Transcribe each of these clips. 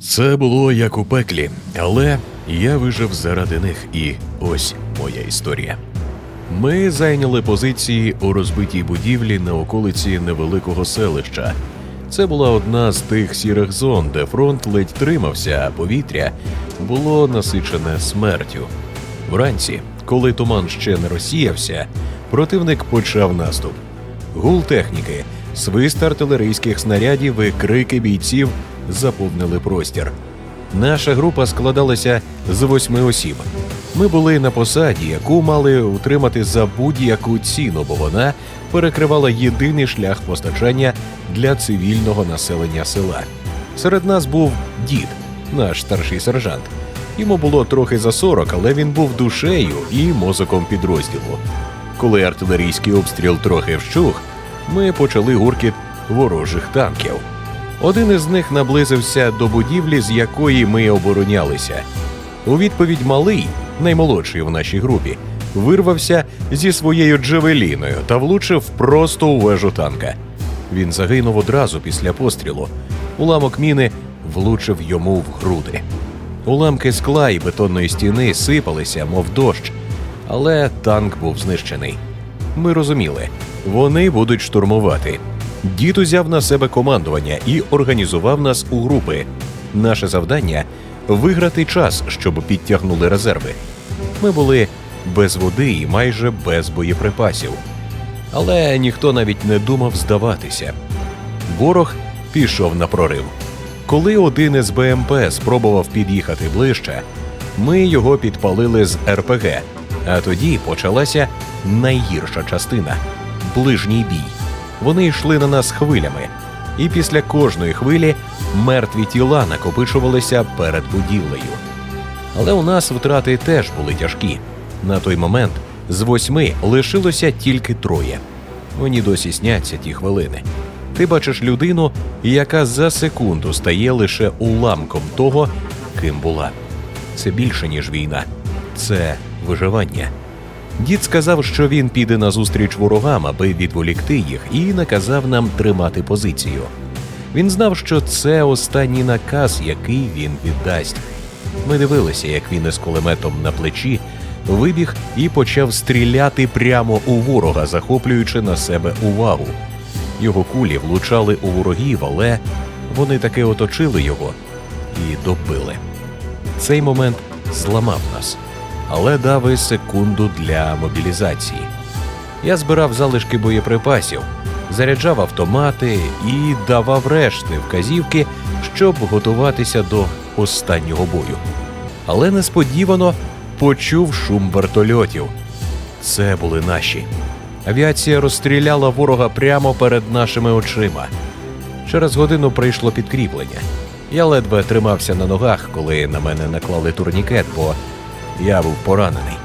Це було як у пеклі, але я вижив заради них, і ось моя історія. Ми зайняли позиції у розбитій будівлі на околиці невеликого селища. Це була одна з тих сірих зон, де фронт ледь тримався, а повітря було насичене смертю. Вранці, коли туман ще не розсіявся, противник почав наступ. Гул техніки, свист артилерійських снарядів і крики бійців заповнили простір. Наша група складалася з восьми осіб. Ми були на посаді, яку мали утримати за будь-яку ціну, бо вона перекривала єдиний шлях постачання для цивільного населення села. Серед нас був дід, наш старший сержант. Йому було трохи за 40, але він був душею і мозоком підрозділу. Коли артилерійський обстріл трохи вщух, ми почали гуркіт ворожих танків. Один із них наблизився до будівлі, з якої ми оборонялися. У відповідь малий, наймолодший в нашій групі, вирвався зі своєю джавеліною та влучив просто у вежу танка. Він загинув одразу після пострілу. Уламок міни влучив йому в груди. Уламки скла і бетонної стіни сипалися, мов дощ, але танк був знищений. Ми розуміли, вони будуть штурмувати. Дід узяв на себе командування і організував нас у групи. Наше завдання виграти час, щоб підтягнули резерви. Ми були без води і майже без боєприпасів. Але ніхто навіть не думав здаватися. Ворог пішов на прорив. Коли один із БМП спробував під'їхати ближче, ми його підпалили з РПГ. А тоді почалася найгірша частина ближній бій. Вони йшли на нас хвилями, і після кожної хвилі мертві тіла накопичувалися перед будівлею. Але у нас втрати теж були тяжкі. На той момент з восьми лишилося тільки троє. Мені досі сняться ті хвилини. Ти бачиш людину, яка за секунду стає лише уламком того, ким була. Це більше, ніж війна, це виживання. Дід сказав, що він піде на зустріч ворогам, аби відволікти їх, і наказав нам тримати позицію. Він знав, що це останній наказ, який він віддасть. Ми дивилися, як він із кулеметом на плечі вибіг і почав стріляти прямо у ворога, захоплюючи на себе увагу. Його кулі влучали у ворогів, але вони таки оточили його і добили. Цей момент зламав нас, але дав секунду для мобілізації. Я збирав залишки боєприпасів, заряджав автомати і давав решти вказівки, щоб готуватися до останнього бою. Але несподівано почув шум вертольотів. Це були наші. Авіація розстріляла ворога прямо перед нашими очима. Через годину прийшло підкріплення. Я ледве тримався на ногах, коли на мене наклали турнікет, бо я був поранений.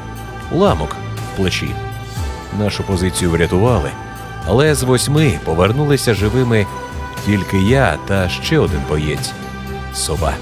Уламок в плечі. Нашу позицію врятували, але з восьми повернулися живими тільки я та ще один боєць сова.